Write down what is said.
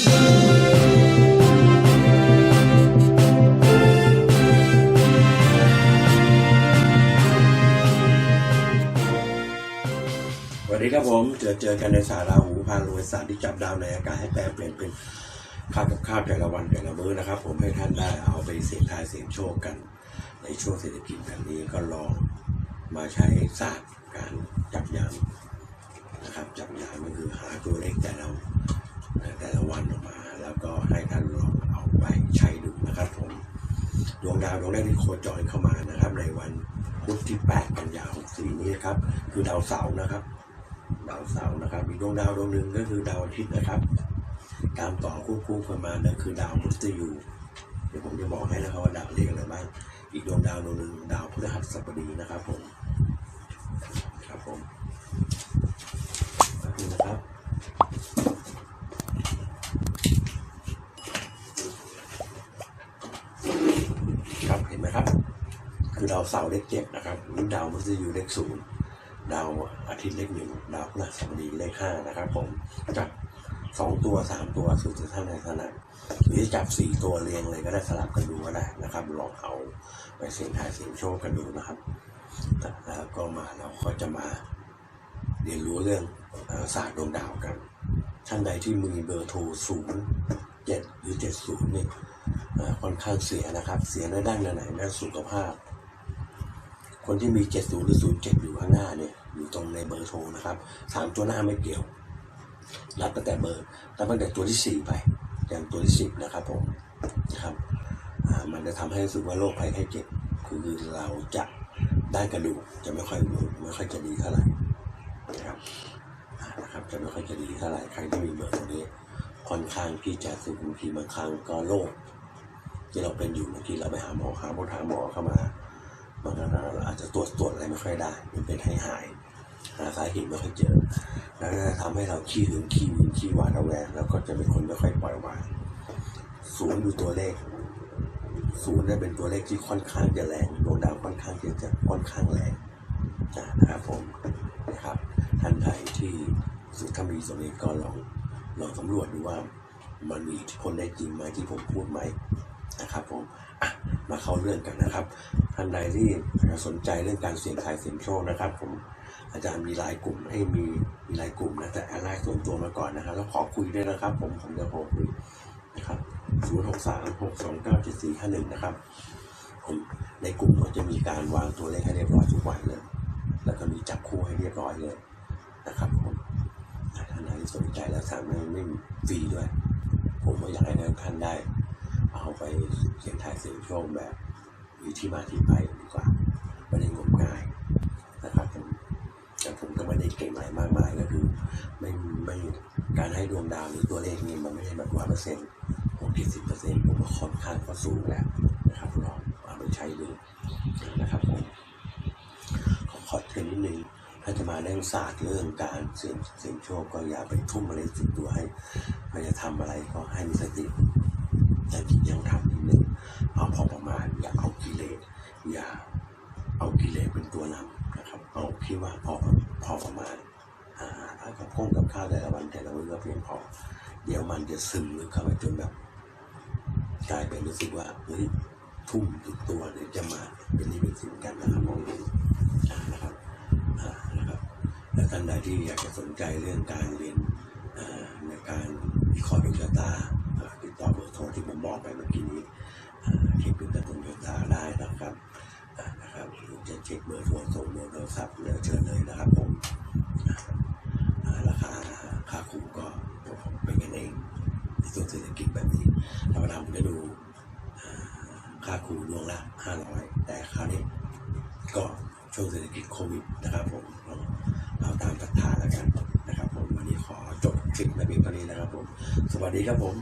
สวัสดีครับผมเจอเจอกันในสาราหูพารวยศาสตร์ที่จับดาวในอากาศให้แปลเปลี่ยนเป็นข้าวกับข้าวแต่ละวันแต่ละมื้อนะครับ ผมให้ท่านได้เอาไปเสี่ยงทายเสี่ยงโชคกัน ในช่วงเศรษฐกิจแบบนี้ก็ลองมาใช้ศาสตร์การจับยามนะครับจับยามก็คือหาตัวเลขแต่ละ แต่ละวันออกมา แล้วก็ให้ท่านลองเอาไปใช้ดูนะครับผมดวงดาวดวงแรกที่โคจรเข้ามานะครับ ในวันพุธที่ 8 กันยายน64นี้ครับ คือดาวเสาร์นะครับ ดาวเสาร์นะครับอีกดวงดาวดวงหนึ่งก็คือดาวอาทิตย์นะครับ ตามต่อคู่คู่กันมานั่นคือดาวพุธยูเดี๋ยวผมจะบอกให้นะครับว่าดาวเรียกอะไรบ้างอีกดวงดาวดวงหนึ่งดาวพฤหัสบดีนะครับผมครับผมขอบคุณนะครับครับเห็นไหมครับ คือดาวเสาร์เลขเจ็ดนะครับนี่ดาวพฤหัสยูเลขศูนย์ดาวอาทิตย์เลขหนึ่งดาวพฤหัสบดีเลขห้านะครับ ผมจับสองตัวสามตัวสุดท่านในถนัดหรือจับสี่ตัวเรียงเลยก็ได้สลับกันดูก็ได้นะครับ ลองเอาไปเสี่ยงทายเสี่ยงโชคกันดูนะครับแล้วก็มาเราก็จะมาเรียนรู้เรื่องศาสตร์ดวงดาวกัน ท่านใดที่มีเบอร์โทรศูนย์เจ็ดหรือเจ็ดศูนย์นี่เอ่อค่อนข้างเสียนะครับ เสียในด้านไหนด้านสุขภาพ คนที่มี 70 หรือ 07 อยู่ข้างหน้าเนี่ยอยู่ตรงในเบอร์โทรนะครับสามตัวหน้าไม่เกี่ยว รับตั้งแต่เบอร์รับตั้งแต่ตัวที่ 4 ไปอย่างตัวที่ 10 นะครับผมนะครับมันจะทำให้รู้สึกว่าโรคภัยไข้เจ็บคือเราจะได้กระดูกจะไม่ค่อยไม่ค่อยจะดีเท่าไหร่นะครับนะครับจะไม่ค่อยจะดีเท่าไหร่ใครที่มีเบอร์ตัวนี้ค่อนข้างที่จะสึกบางทีบางครั้งก็โรคที่เราเป็นอยู่บางทีเราไปหาหมอหาหมอหาหมอเข้ามา บางครั้งเราอาจจะตรวจตรวจอะไรไม่ค่อยได้ มันเป็นให้หายหาสาเหตุไม่ค่อยเจอ แล้วก็จะทำให้เราขี้หึงขี้หึงขี้หวาดระแวงแล้วก็จะเป็นคนไม่ค่อยปล่อยวางศูนย์อยู่ตัวเลขศูนย์เนี่ยเป็นตัวเลขที่ค่อนข้างจะแรงดวงดาวค่อนข้างที่จะค่อนข้างแรงนะครับผมนะครับท่านใดที่สุดถ้ามีส่วนนี้ก็ลองลองสำรวจดูว่ามันมีอิทธิพลได้จริงไหมที่ผมพูดไหม นะครับผมมาเข้าเรื่องกันนะครับท่านใดที่สนใจเรื่องการเสี่ยงทายเสี่ยงโชคนะครับผมอาจารย์มีไลายกลุ่มให้มีมีลายกลุ่มนะแต่แอดไลน์ส่วนตัวมาก่อนนะครับแล้วขอคุยด้วยนะครับ ผมผมจะขอคุยนะครับศูนย์หกสามหกสองเก้าเจ็ดสี่ห้าหนึ่งนะครับผมในกลุ่มก็จะมีการวางตัวเลขให้เรียบร้อยทุกวันเลย แล้วก็มีจับคู่ให้เรียบร้อยเลยนะครับผมท่านใดสนใจแล้วสามารถไม่ฟรีด้วย ผมก็อยากให้ท่านได้าไปเขียนทายเสียงโชคแบบมีที่มาที่ไปดีกว่าไม่ได้งมงายนะครับผมแต่ผมก็ไม่ได้เก่งอะไรมากมายก็คือไม่ไม่การให้ดวงดาวหรือตัวเลขนี้มันไม่ใช่แบบร้อยเปอร์เซ็นต์หกสิบเปอร์เซ็นต์ผมก็ค่อนข้างก็สูงแล้วนะครับลองเอาไปใช้ดูนะครับผมขอขอเตือนนิดนึงถ้าจะมาเรื่องศาสตร์เรื่องการเสี่ยงเสี่ยงโชคก็อย่าไปทุ่มอะไรสุดตัวให้พยายามทำอะไรก็ให้มีสติ แต่ที่ยังทำนิดนึงเอาพอประมาณอย่าเอากิเลสอย่าเอากิเลสเป็นตัวนำนะครับ เอาที่ว่าพอพอประมาณอาหารกับข้องกับข้าวแต่ละวันแต่ละมื้อก็เพียงพอเดี๋ยวมันจะซึมลึกเข้าไปจนแบบกลายเป็นรู้สึกว่าเฮ้ยทุ่มทุกตัวเดี๋ยวจะมาเป็นนี้เป็นสิ่งกันนะครับมองดูนะครับนะครับและท่านใดที่อยากจะสนใจเรื่องการเรียนในการวิเคราะห์ดวงชะตา อ่าติดต่อเบอร์โทรที่ผมบอกไปเมื่อกี้นี้อ่าที่เป็นดวงชะตาได้นะครับนะครับจะเช็คเบอร์โทรส่งเบอร์โทรศัพท์แล้วเชิญเลยนะครับผมราคาค่าคุ้มก็ผมเป็นกันเองในส่วนเศรษฐกิจแบบนี้ธรรมดาผมจะดูอ่าค่าครูดวงละห้าร้อยแต่คราวนี้ก็ช่วงเศรษฐกิจโควิดนะครับผมเราเอาตามศรัทธาแล้วกันนะครับผมวันนี้ขอจบคลิปในเพียงเท่านี้นะครับผม สวัสดีครับผม